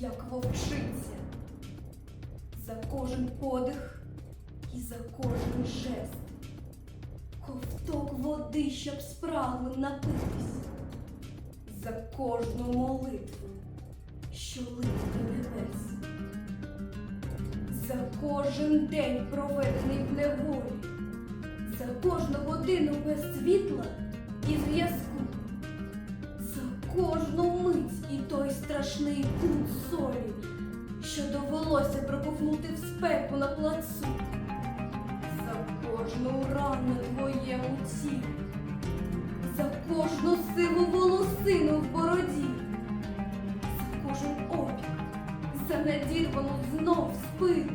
як вовчиця, за кожен подих і за кожен жест, ковток води, щоб спраглим напитись, за кожну молитву, що до небес, за кожен день, проведений в неволі, за кожну годину без світла страшний кут солі, що довелося проковнути в спеку на плацу, за кожну рану твоєму тілі, за кожну сиву волосину в бороді, за кожен опік, за надірвану знов спину,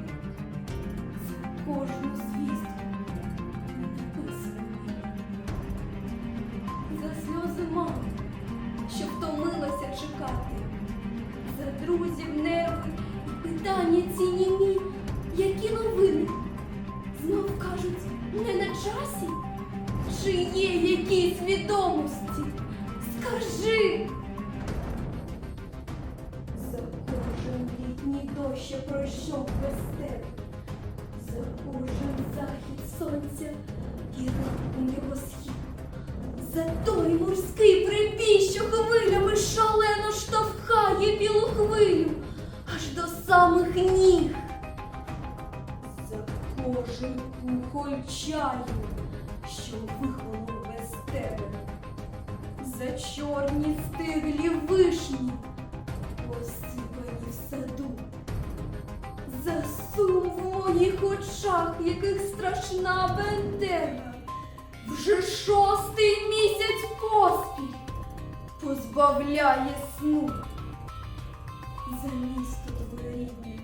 за кожну звістку написану. За сльози мами, що втомилася чекати, друзів нерви питання ці німі, які новини знов кажуть не на часі, чи є якісь відомості? Скажи. За кожен літній дощ, що пройшов без тебе, за кожен захід сонця і ранку небосхід. За той морський штовхає білу хвилю аж до самих ніг. За кожен кухоль чаю, що вихолов без тебе. За чорні стиглі вишні, посипані в саду. За сум в моїх очах, яких страшна бендера. Вже шостий місяць поспіль позбавляє сну. За місто твоє рідне,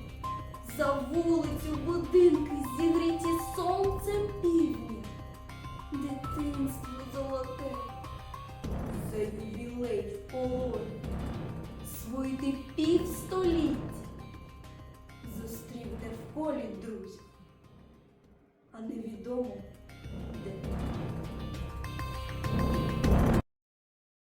за вулицю, будинки, зігріті сонцем півдні, дитинство золоте, за ювілей в полоні, свої ти півстоліття зустрів не в полі друзів, а невідомо.